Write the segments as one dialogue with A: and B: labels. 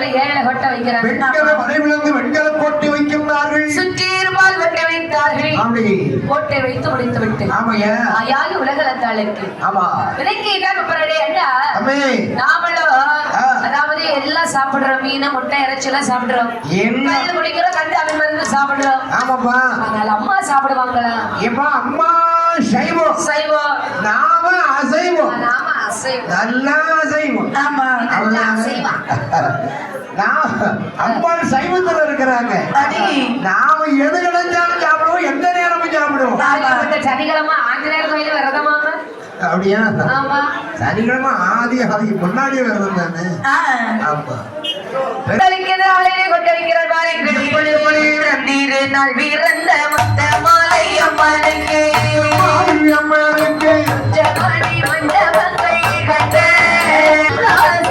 A: ஏழை
B: கொட்ட வைக்கிறாங்க வெண்கல மனைவிலிருந்து வெண்கல
A: கோட்டை வைத்து முடித்து விட்டு.
B: ஆமையா
A: ஆயாகி உலகளத்தாளுக்கு
B: ஆமா.
A: விலைக்கு என்ன? அதாவது எல்லாம் சாப்பிடுறோம். மீன் முட்டை இறைச்சி எல்லாம் சாப்பிடுறோம்.
B: என்ன?
A: குடிக்கிறோம் கண்டு அவன் மருந்து சாப்பிடுறோம்.
B: ஆமாப்பா
A: அதனால அம்மா சாப்பிடுவாங்களா?
B: ஏப்பா அம்மா சைவம்.
A: சைவம்.
B: நாம அசைவம். நல்லா நான் அம்மா சைவத்துல இருக்கிறாங்க. நாம எது கிடைச்சாலும் சாப்பிடுவோம் எந்த நேரமும் சாப்பிடுவோம்.
A: சனிக்கிழமை ஆஞ்சநேயர் கோயில் விரதமாம
B: அப்படியா? சனிக்கிழமை ஆதி அதுக்கு முன்னாடியே விரதம் தானே? ஆமா.
A: வீரந்த மொத்த மாலை அம்மனுக்கு.
B: அம்மாவுக்கு
A: Yeah.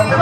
A: இந்த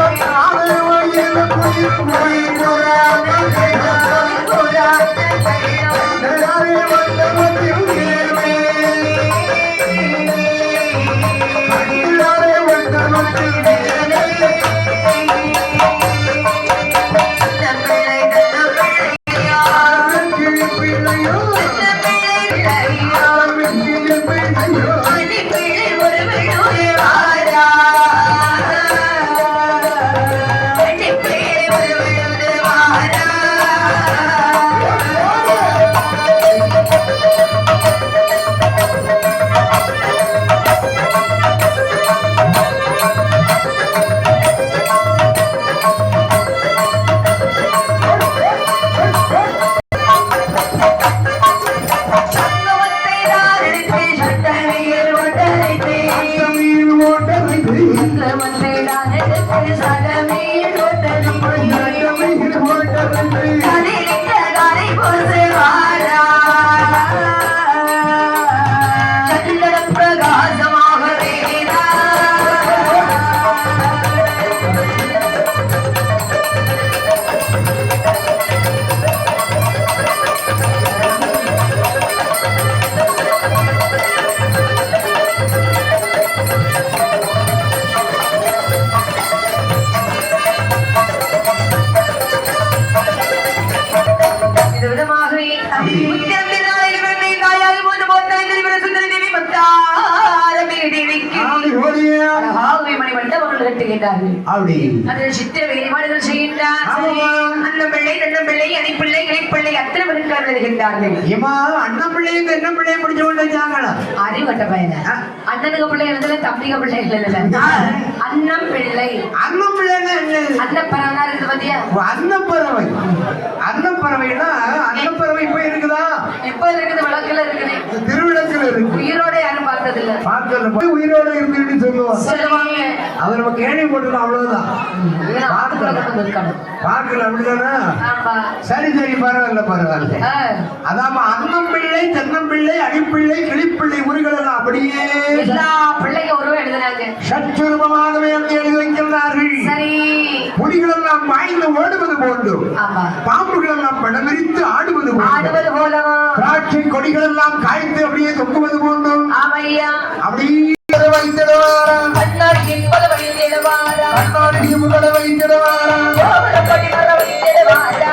A: கட்டுகின்றார்கள்
B: அப்படி.
A: அதில் சித்திர வேறுபாடுகள் செய்கின்றார்
B: ஆமா.
A: அண்ணன் பிள்ளை தன்னம் பிள்ளை அணிப்பிள்ளை இணைப்பிள்ளை அத்தனை பெருக்கார்கள் இருக்கின்றார்கள்
B: ஏமா அண்ணன் பிள்ளையும் தென்ன பிள்ளையும் பிடிச்சு கொண்டு வச்சாங்களா?
A: அறிவட்ட பையன. அண்ணனுக்கு பிள்ளை எழுதல தம்பிக பிள்ளை எழுதல அண்ணன் பிள்ளை.
B: அண்ணன் பிள்ளைன்னா என்னது
A: அண்ணன் பரவனா இருக்குது பாத்தியா?
B: அன்னப்பறவை அன்னப்பறவைனா அன்னப்பறவை இப்ப இருக்குதா?
A: இருக்குது விளக்குல இருக்குது.
B: இருக்கு.
A: உயிரோட யாரும் பார்த்தது இல்ல
B: போய் உயிரோட இருக்குன்னு சொல்லுவாங்க. அது நம்ம கேள்வி போட்டுருக்கோம் அவ்வளவுதான். பார்க்கல. அப்படிதானே? சரி சரி பரவாயில்ல பரவாயில்ல. அதாம அன்னம் பிள்ளை தென்னம்பிள்ளை அடிப்பிள்ளை கிளிப்பிள்ளை உருகள் எல்லாம் அப்படியே
A: எல்லா பிள்ளைங்க உருவம் எழுதுனாங்க
B: சற்றுருபமாகவே எழுதி வைக்கிறார்கள்
A: சரி.
B: புலிகள் எல்லாம் வாய்ந்து ஓடுவது போன்று
A: ஆமா
B: பாம்புகள் எல்லாம் படம் விரித்து ஆடுவது போன்று
A: ஆடுவது போலவா
B: திராட்சை கொடிகள் எல்லாம் காய்த்து அப்படியே தொங்குவது போன்றும்
A: ஆமையா
B: அப்படியே வைத்திடுவாரா
A: கண்ணாடி என்பது வைத்திடுவாரா
B: கண்ணாடி முதல வைத்திடுவாரா
A: கோவலப்படி வர வைத்திடுவாரா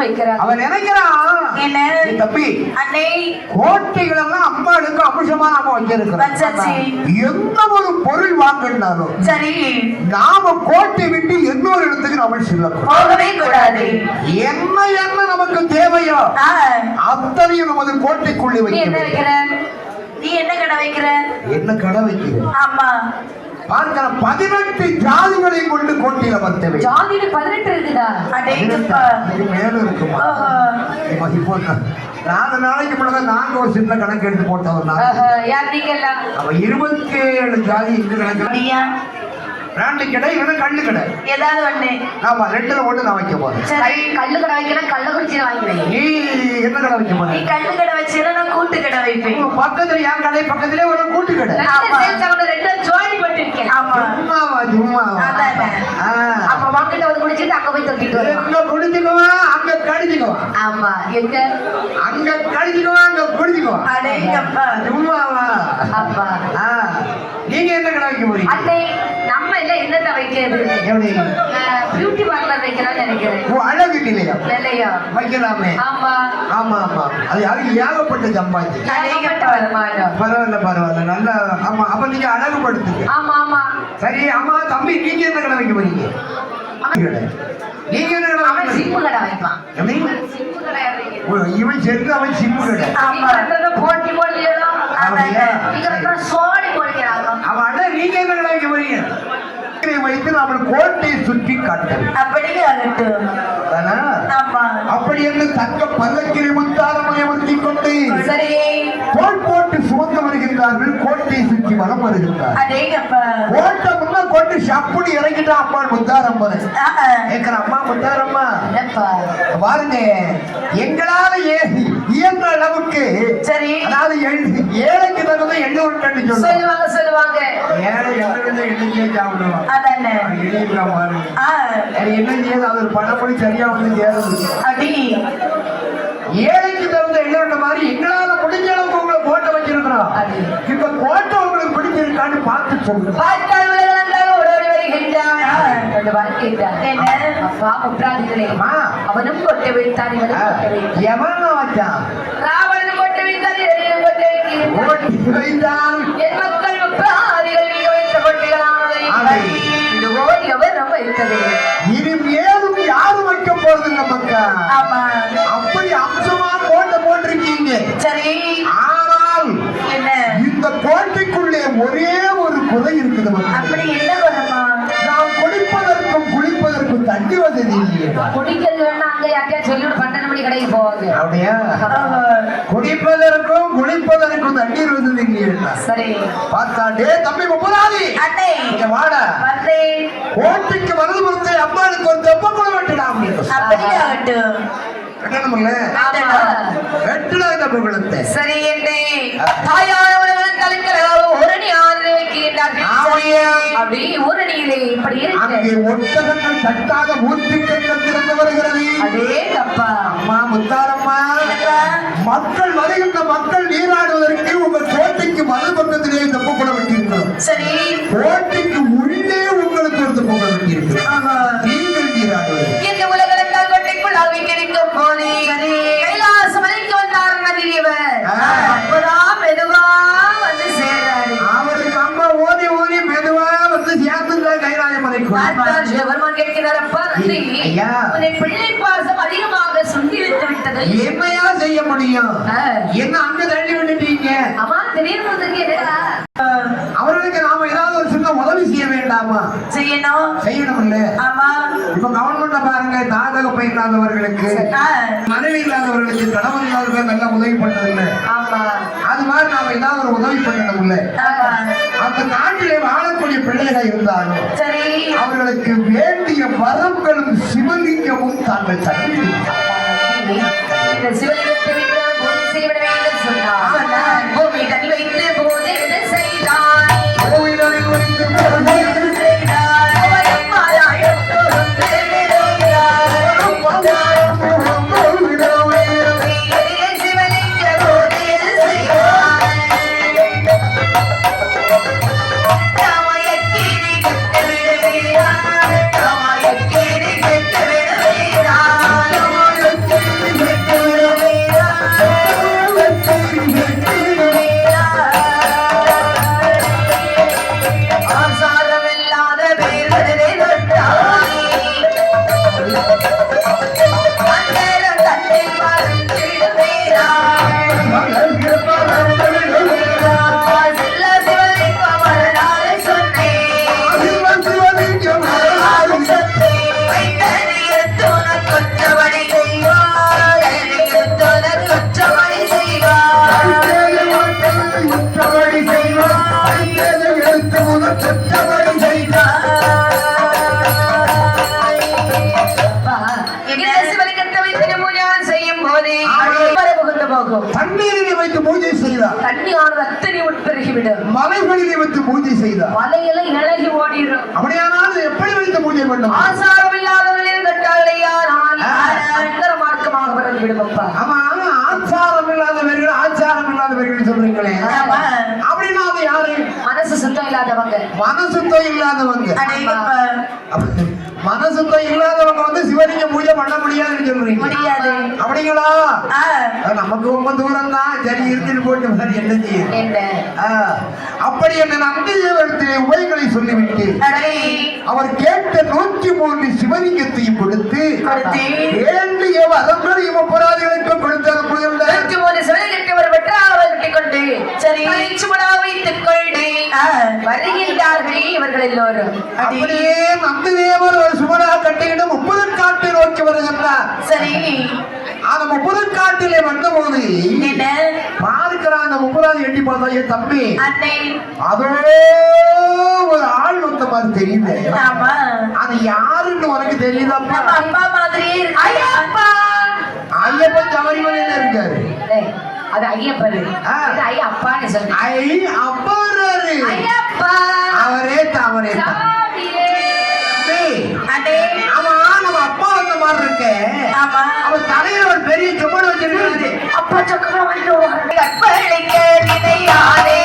A: வைக்கிறார்.
B: அவன் நினைக்கிறான்
C: என்ன?
B: "ஏய் தம்பி
C: அன்னை
B: கோட்டைகள் எல்லாம் அம்பாளுக்கு அம்சமா நாம வச்சிருக்கிறோம். எந்த ஒரு பொருள் வாங்கினாலும்
C: சரி.
B: நாம கோட்டை விட்டு இன்னொரு இடத்துக்கு நாம செல்லக்கூடாது.
C: போகவே கூடாது.
B: என்ன என்ன நமக்கு தேவையோ அத்தனையும் நமது கோட்டைக்குள்ளே
A: நீ என்ன
B: வைக்க
A: வைக்கிற?
C: நீ என்ன கடை வைக்கிற?
B: என்ன கடை வைக்கிறேன்
C: ஆமா.
B: பார்க்கிற பதினெட்டு ஜாதிகளை கொண்டு கோட்டையில மறுத்தவை
A: ஜாதியில பதினெட்டு இருக்குதா?
C: அடேங்கப்பா
B: இது மேல இருக்குமா. இப்போ நாலு நாளைக்கு முன்னாடி நாங்க ஒரு சின்ன கணக்கு எடுத்து போட்டவன் நான்
A: ஆஹா, யார் நீங்க எல்லாம்
B: அவன் இருபத்தி ஏழு ஜாதி இங்க கணக்கு. பிராண்டு கடை இல்லைன்னா கண்ணு கடை.
C: ஏதாவது ஒண்ணு?
B: ஆமா ரெண்டுல ஒண்ணு நான் வைக்க போறேன்.
C: சரி.
A: கல்லு கடை வைக்கிறேன் கள்ளக்குறிச்சியில வாங்கிக்கிறேன்
B: நீ என்ன கடை வைக்க
C: நீ
B: போறேன்
C: கல்லு கடை வச்சேன்னா நான் கூட்டு கடை வைப்பேன்.
B: உங்க பக்கத்துல என் கடை பக்கத்திலே ஒரு கூட்டு கடை.
C: ஆமா.
A: ரெண்டு ஜோடி போட்டு இருக்கேன்
C: ஆமா
B: சும்மாவா சும்மாவா.
A: அப்ப வாங்கிட்டு வந்து குடிச்சிட்டு அங்க போய் தொட்டிட்டு
B: எங்க குடிச்சுக்குவா அங்க கடிச்சுக்குவா?
A: ஆமா எங்க?
B: அங்க கடிச்சுக்குவா அங்க குடிச்சுக்குவா?
C: அடேங்கப்பா
B: சும்மாவா
A: அப்பா.
B: நீங்க என்ன கடை வைக்க போறீங்க?
A: அன்னை நம்ம எல்லாம் என்னத்த வைக்கிறது
B: எப்படி
A: பியூட்டி பார்லர் வைக்கலாம்னு நினைக்கிறேன்.
B: ஓ அழகு இல்லையா வைக்கலாமே.
A: ஆமா.
B: ஆமா ஆமா. அது யாருக்கு ஏகப்பட்ட சம்பாதி பரவாயில்ல பரவாயில்ல. நல்லா ஆமா அப்ப நீங்க அழகுபடுத்துங்க.
A: ஆமா ஆமா.
B: சரி அம்மா தம்பி நீங்க என்ன கடை வைக்க போறீங்க. நீங்க என்ன கடை
A: அவன்? சிம்பு கடை வைப்பான்.
B: எப்படி? இவன் அவன்
C: ஆமா
A: போட்டி
B: அவன் நீங்க என்ன கடை வைக்க போறீங்க? வைத்து நாம கோட்டையை சுற்றி காட்டுறோம்
C: அப்படியே ஆமா.
B: அப்படி என்று தக்க பல்லக்கிரை முத்தாரமையை ஒத்தி கொண்டு
A: சரி.
B: தோல் போட்டு சுமந்து வருகின்றார்கள் கோட்டையை சுற்றி வலம் வருகின்றார். கோட்டை கொண்டு சப்புடி இறங்கிட்டான் அப்பா முத்தாரம்மன். கேக்குற அம்மா முத்தாரம்மா. பாருங்க எங்களால இயன்ற அளவுக்கு
C: சரி.
B: அதாவது ஏழைக்கு தகுந்த உருட்டன்னு சொல்லுவோம்
A: சொல்லுவாங்க சொல்லுவாங்க.
B: ஏழை பாருங்க.
C: ஆ.
B: அது என்ன செய்யுது அது ஒரு பணப்படி சரியா வந்து சேருது.
C: அடி.
B: ஏழைக்கு தகுந்த எண்ணெய் மாதிரி எங்களால முடிஞ்ச அளவுக்கு உங்களை கோட்டை வச்சிருக்கிறோம். இந்த கோட்டை உங்களுக்கு பிடிச்சிருக்கான்னு பார்த்து சொல்லுங்க.
A: அப்பா முற்றாதிகளே.
B: அம்மா.
A: அவனும் கொட்டை வைத்தான் இவனும் கொட்டை வைத்தான்.
B: எவன் வச்சான்
A: ராவணனும் கொட்டை வைத்தான் இரணியனும் கொட்டை வைத்தான்.
B: ஓட்டி வைத்தான்
A: என் மக்கள் முற்றாதிகள் நீங்க வைத்த கொட்டைகளானவை.
B: ஆமை.
A: இது ஓடி எவரும் வைத்தது.
B: யாரும் வைக்க மக்கா
C: ஆமா
B: அப்படி அம்சமா கோட்டை போட்டிருக்கீங்க
C: சரி
B: ஆனால்
C: என்ன
B: இந்த கோட்டைக்குள்ளே ஒரே ஒரு குறை இருக்குது
C: அப்படி என்ன
A: குடிக்கிறது வேணா அங்க சொல்லிவிடு, பன்னெண்டு மணி கடைக்கு போவாங்க.
B: அப்படியா? குடிப்பதற்கும் குளிப்பதற்கும் தண்ணீர் இல்லையே
A: சரி.
B: பார்த்தா டே தம்பி முப்பதாதி.
C: அண்ணே
B: இங்க வாடா.
C: வந்தேன்
B: கோட்டைக்கு வரது பொறுத்து அம்மாளுக்கு ஒரு தெப்ப குளம் வெட்டலாம்.
C: அப்படியே
B: தெப்ப
A: சரி என்று தாயானவர்கள் ஆறு வைக்கின்றார்கள்
B: ஆமையா.
A: அப்படி உரணியிலே இப்படி
B: அங்கே
A: இருக்கு
B: ஒட்டகங்கள் தட்டாத திறந்து வருகிறது.
A: அதே தப்பா.
B: அம்மா முத்தாரம்மா மக்கள் வருகின்ற மக்கள் நீராடுவதற்கு உங்கள் கோட்டைக்கு மறு பக்கத்திலே தெப்ப குளம் வெட்டியிருக்கிறோம்.
C: சரி.
B: கோட்டைக்கு ஐயா.
A: உன்னை பிள்ளை பாசம் அதிகமாக சுண்டி விட்டு விட்டது.
B: என்னையா செய்ய முடியும். என்ன அங்க தள்ளி விட்டுட்டீங்க?
A: அம்மா திடீர்னு வந்திருக்கேன்
B: அவர்களுக்கு நாம ஏதாவது ஒரு சின்ன உதவி செய்ய வேண்டாமா?
C: செய்யணும்.
B: செய்யணும்ல.
C: ஆமா.
B: இப்ப கவர்மெண்ட்ல பாருங்க தாதகப்பை இல்லாதவர்களுக்கு
C: ஆ,
B: மனைவி இல்லாதவர்களுக்கு கணவன் இல்லாதவர்கள் நல்லா உதவி பண்ணதில்ல
A: ஆமா.
B: அது மாதிரி நாம ஏதாவது ஒரு உதவி பண்ணணும்ல.
C: ஆமா
B: அந்த நாட்டிலே வாழக்கூடிய பிள்ளைகள் இருந்தாலும்
C: சரி.
B: அவர்களுக்கு வேண்டிய வரங்களும் சிவலிங்கமும் தாங்கள்
A: இந்த சிவலிங்கத்தை வேண்டும் சொன்னார்
B: தண்ணீரிலே வைத்து பூஜை செய்தார்.
A: தண்ணியானது அத்தனை உட்பெருகிவிடும்.
B: மலைகளிலே வைத்து பூஜை செய்தார்.
A: மலையில இழகி ஓடிடும்
B: அப்படியானால் எப்படி வைத்து பூஜை பண்ணும்
A: ஆசாரம் இல்லாதவர்களின் கட்டாளையா மார்க்கமாக பிறந்து விடுவப்பா
B: ஆமா ஆச்சாரம் இல்லாதவர்கள் ஆச்சாரம் இல்லாதவர்கள் சொல்றீங்களே. அப்படின்னா அது யாரு?
A: மனசு சுத்தம் இல்லாதவங்க.
B: மனசுத்தம் இல்லாதவங்க.
C: அடேங்கப்பா.
B: அப்ப மனசுத்தம் இல்லாதவங்க வந்து சிவலிங்க பூஜை பண்ண முடியாதுன்னு சொல்றீங்க.
C: முடியாது.
B: அப்படிங்களா? நமக்கு ரொம்ப தூரம் தான் சரி இருந்துட்டு போட்டு மாதிரி என்ன செய்யும் அப்படி என்ன நம்பியவர்களை உபயங்களை சொல்லிவிட்டு. அவர் கேட்ட நூற்றி மூன்று சிவலிங்கத்தையும் கொடுத்து. வேண்டிய வரங்களையும் அபராதிகளுக்கு கொடுத்து அனுப்புகின்றார்
A: நூற்றி மூணு சிவலிங்கத்தை ஒரு வெற்றாக கட்டிக் கொண்டு
C: சரி.
A: சுமடா வைத்துக் கொண்டு வருகின்றார்களே இவர்கள் எல்லோரும்.
B: அப்படியே நந்திதேவர் ஒரு சுமரா கட்டிக்கிட்டு முப்பது காட்டை நோக்கி வருகின்றார்.
C: சரி.
B: அந்த முப்பது காட்டிலே வந்தபோது
C: என்ன?
B: பார்க்கிறான் அந்த முப்பதாவது எட்டி பார்த்தா என் தம்பி அதோ ஒரு ஆள் வந்த மாதிரி தெரியுது. அது யாருன்னு உனக்கு
C: நம்ம அப்பா மாதிரியே
A: ஐயப்பா!
B: ஐயப்பன் சபரிமலையில இருக்காரு.
A: அது ஐயப்பன்
B: ஆ.
A: இது ஐயப்பான்னு சொல்லு
B: ஐ அப்பா வர்றாரு.
A: ஐயப்பா.
B: அவரே. டேய்,
C: அடே.
B: ஆமா நம்ம அப்பா வந்த மாதிரி இருக்க.
C: ஆமா.
B: அவர் தலையில ஒரு பெரிய சுமடு வச்சிருக்காரு.
A: அப்பா சொக்கமா வந்து
C: கற்பழிக்க நினையாதே.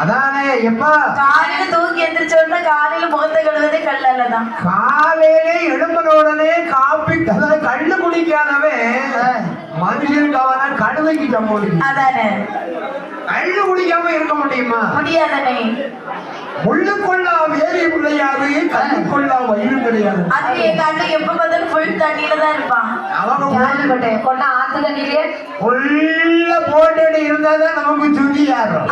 B: அதானே எப்பா?
C: காலையில தூங்கி எந்திரிச்ச உடனே காலையில முகத்தை கழுவுறதே கல்லால தான்
B: காலையிலே எழும்பின உடனே காப்பி அதாவது கள்ளு குடிக்காதவன் மனுஷனுக்கு அவன கடுதைக்கு சம்பளம்
C: அதானே.
B: கள்ளு குடிக்காம இருக்க முடியுமா?
C: முடியாதனே.
B: முள்ளுக்குள்ளா வேரி கிடையாது கல்லுக்குள்ளா வயிறு கிடையாது.
C: அது எங்க அண்ணன் எப்ப பார்த்தாலும் ஃபுல் தண்ணியில தான் இருப்பான்.
B: அவங்க
A: கேள்விப்பட்டேன் கொண்டா ஆத்து தண்ணியிலே
B: உள்ள போட்டு இருந்தாதான் நமக்கு சுத்தி யாரும்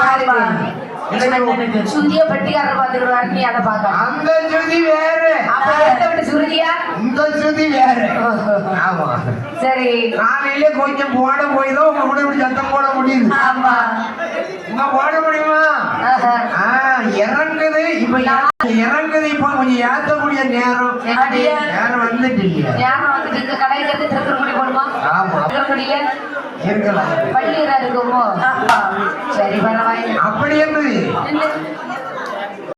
A: சுந்திய பெட்டிக்காரர் பாத்துக்கிறாரு நீ அதை பார்க்க
B: அந்த சுதி வேற.
A: அப்ப எடுத்த விட்டு சுருதியா?
B: இந்த சுதி வேற. ஆமா.
A: சரி.
B: காலையில கொஞ்சம் போட போய் தான் உங்க கூட இப்படி சத்தம் போட முடியுது.
C: ஆமா.
B: இங்க போட முடியுமா? இறங்குது. இப்ப இற- இறங்குது? இப்ப கொஞ்சம் ஏத்தக்கூடிய நேரம்? நேரம் வந்துட்டு இல்லையா?
A: ஞாபகம் வந்துட்டு இங்க கடையில இருந்து திருக்குறள் போடுமா?
B: ஆமா.
A: திருக்குறளில
B: இருக்கலாம்.
A: பள்ளியரா இருக்குமோ சரி பரவாயில்லை.
B: அப்படி
A: நில்லு.